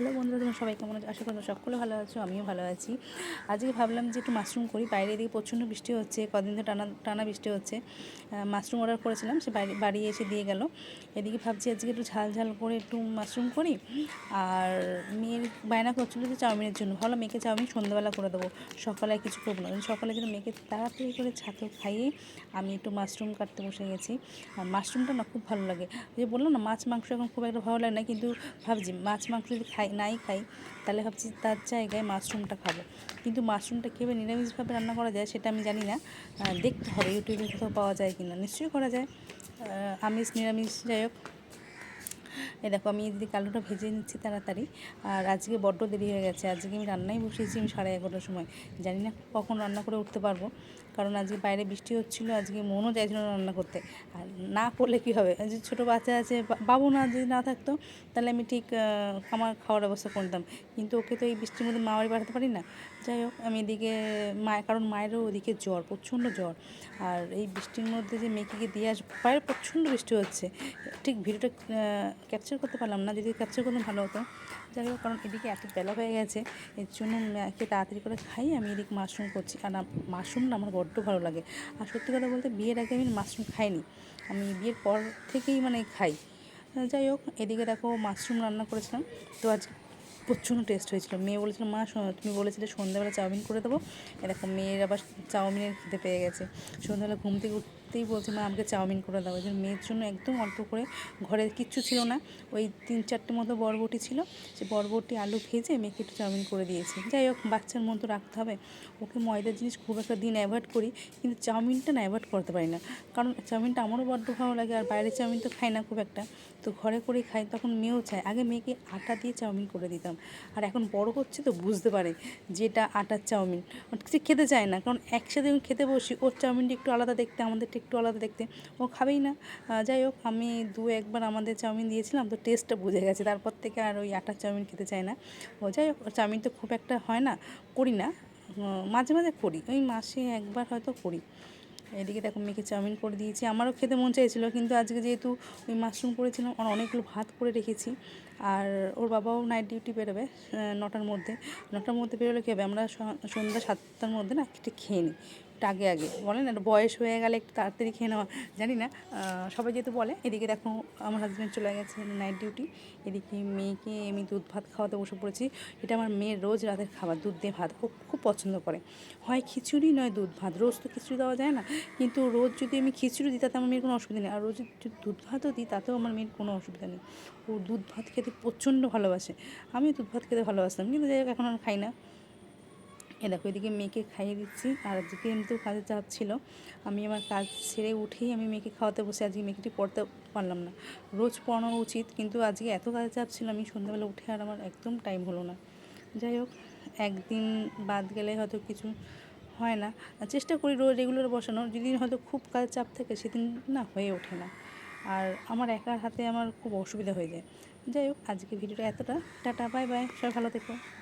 Hello বন্ধুরা, তোমরা সবাই কেমন আছো? আশা করি সকলে ভালো আছো, আমিও ভালো আছি। আজকে ভাবলাম যে একটু মাশরুম করি, বাইরে এদিকে প্রচণ্ড বৃষ্টি হচ্ছে, কদিন ধরে টানা টানা বৃষ্টি হচ্ছে। মাশরুম অর্ডার করেছিলাম, সে বাড়ি বাড়ি এসে দিয়ে গেল। এদিকে ভাবছি আজকে একটু ঝাল ঝাল করে একটু মাশরুম করি। আর মেয়ের বায়না করছিল যে চাউমিনের জন্য। ভালো মেয়েকে চাউমিন সন্ধ্যাবেলা করে দেবো, সকালে কিছু করব না। সকালে যেন মেয়েকে তাড়াতাড়ি করে ছাতু খাইয়ে আমি একটু মাশরুম কাটতে বসে গেছি। আর মাশরুমটা না খুব ভালো লাগে। যে বললাম না, মাছ মাংস এখন খুব একটা ভালো লাগে না, কিন্তু ভাবছি মাছ মাংস যদি খাই নাই খাই, তাহলে ভাবছি তার জায়গায় মাশরুমটা খাব। কিন্তু মাশরুমটা কীভাবে নিরামিষভাবে রান্না করা যায় সেটা আমি জানি না। দেখতে হবে, ইউটিউবে কোথাও পাওয়া যায় কি না নিশ্চয়ই করা যায়। আমিষ, নিরামিষ যাই হোক। দেখো, আমি এদিকে আলুটা ভেজে নিচ্ছি তাড়াতাড়ি। আর আজকে বড্ড দেরি হয়ে গেছে। আজকে আমি রান্নাই বসিয়েছি আমি সাড়ে এগারোটার সময়। জানি না কখন রান্না করে উঠতে পারব। কারণ আজকে বাইরে বৃষ্টি হচ্ছিল, আজকে মনও চাইছিল রান্না করতে। আর না করলে কী হবে? যে ছোটো বাচ্চা আছে বাবু না যদি না থাকতো, তাহলে আমি ঠিক আমার খাওয়ার ব্যবস্থা করতাম কিন্তু ওকে তো এই বৃষ্টির মধ্যে মা বাড়ি পাঠাতে পারি না। যাই হোক, আমি এদিকে মায়ের কারণ মায়েরও ওদিকে জ্বর, প্রচণ্ড জ্বর। আর এই বৃষ্টির মধ্যে যে মেয়েকে দিয়ে আসব, বাইরে প্রচণ্ড বৃষ্টি হচ্ছে। ঠিক ভিডিওটা ক্যাপচার করতে পারলাম না যদি ক্যাপচার করলে ভালো হতো। যাই হোক, কারণ এদিকে এত বেলা হয়ে গেছে, এর জন্য মেয়েকে তাড়াতাড়ি করে খাই, আমি এদিকে মাশরুম করছি। আর মাশরুম না আমার বড্ড ভালো লাগে। আর সত্যি কথা বলতে বিয়ের আগে আমি মাশরুম খাইনি। আমি বিয়ের পর থেকেই মানে খাই। যাই হোক, এদিকে দেখো মাশরুম রান্না করেছিলাম। তো আজকে প্রচণ্ড টেস্ট হয়েছিল। মেয়ে বলেছিল, মা তুমি বলেছিলে সন্ধ্যাবেলা চাউমিন করে দেবো। এরকম মেয়ের আবার চাউমিনের খেতে পেয়ে গেছে। সন্ধ্যাবেলা ঘুম থেকে উঠতেই বলছে মা আমাকে চাউমিন করে দাও। জন্য মেয়ের জন্য একদম অল্প করে, ঘরে কিচ্ছু ছিল না। ওই তিন চারটে মতো বরবটি ছিল। সে বরবটি, আলু ভেজে মেয়েকে একটু চাউমিন করে দিয়েছি। যাই হোক, বাচ্চার মতো রাখতে হবে। ওকে ময়দার জিনিস খুব একটা দিন অ্যাভয়েড করি, কিন্তু চাউমিনটা না অ্যাভয়েড করতে পারি না। কারণ চাউমিনটা আমারও বড্ড ভালো লাগে, আর বাইরের চাউমিন তো খাই না খুব একটা। তো ঘরে করেই খাই, তখন মেয়েও চায়। আগে মেয়েকে আটা দিয়ে চাউমিন করে দিতাম। আর এখন বড় হচ্ছে তো বুঝতে পারে যে এটা আটার চাউমিন। সে খেতে চায় না, কারণ একসাথে আমি খেতে বসি, ওর চাউমিনটা একটু আলাদা দেখতে আমাদেরটা একটু আলাদা দেখতে। ও খাবেই না। যাই হোক, আমি দু একবার আমাদের চাউমিন দিয়েছিলাম, তো টেস্টটা বুঝে গেছে। তারপর থেকে আর ওই আটার চাউমিন খেতে চায় না। ও যাই হোক চাউমিন তো খুব একটা হয় না, করি না। মাঝে মাঝে করি। ওই মাসে একবার হয়তো করি। এদিকে দেখো, মেয়েকে চাউমিন করে দিয়েছি। আমারও খেতে মন চাইছিল, কিন্তু আজকে যেহেতু ওই মাশরুম করেছিলাম, আর অনেকগুলো ভাত করে রেখেছি। আর ওর বাবাও নাইট ডিউটি বেরোবে নটার মধ্যে। নটার মধ্যে বেরোলে কী হবে? আমরা সন্ধ্যা সাতটার মধ্যে না একটু খেয়ে নিই, একটু আগে আগে। বলেন না, বয়স হয়ে গেলে একটু তাড়াতাড়ি খেয়ে নেওয়া, জানি না। সবাই যেহেতু বলে, এদিকে দেখো আমার হাজব্যান্ড চলে গেছে নাইট ডিউটি এদিকে মেয়েকে আমি দুধ ভাত খাওয়াতে বসে পড়েছি। এটা আমার মেয়ের রোজ রাতের খাবার, দুধ দিয়ে ভাত। খুব খুব পছন্দ করে। হয় খিচুড়ি, নয় দুধ ভাত। রোজ তো খিচুড়ি দেওয়া যায় না। কিন্তু রোজ যদি আমি খিচুড়ি দিই, তাতে আমার মেয়ের কোনো অসুবিধা নেই। আর রোজ যদি দুধ ভাতও দিই, তাতেও আমার মেয়ের কোনো অসুবিধা নেই। ও দুধ ভাত খেতে প্রচণ্ড ভালোবাসে। আমি দুধ ভাত খেতে ভালোবাসতাম, কিন্তু যাই হোক, এখন আর খাই না। এ দেখো, এদিকে মেয়েকে খাইয়ে দিচ্ছি, আর আজকে এমনিতেও কাজের চাপ ছিল। আমি আমার কাজ ছেড়ে উঠেই আমি মেয়েকে খাওয়াতে বসে, আজকে মেয়েকে ঠিক পড়তে পারলাম না। রোজ পড়ানো উচিত, কিন্তু আজকে এত কাজের চাপ ছিল, আমি সন্ধ্যাবেলা উঠে আর আমার একদম টাইম হলো না। যাই হোক, একদিন বাদ গেলে হয়তো কিছু হয় না। চেষ্টা করি রোজ রেগুলার বসানোর, যেদিন হয়তো খুব কাজের চাপ থাকে, সেদিন না হয়ে ওঠে না। আর আমার একার হাতে আমার খুব অসুবিধা হয়ে যায়। যাই হোক আজকে ভিডিওটা এতটা। Tata, bye bye. সবাই ভালো থেকো।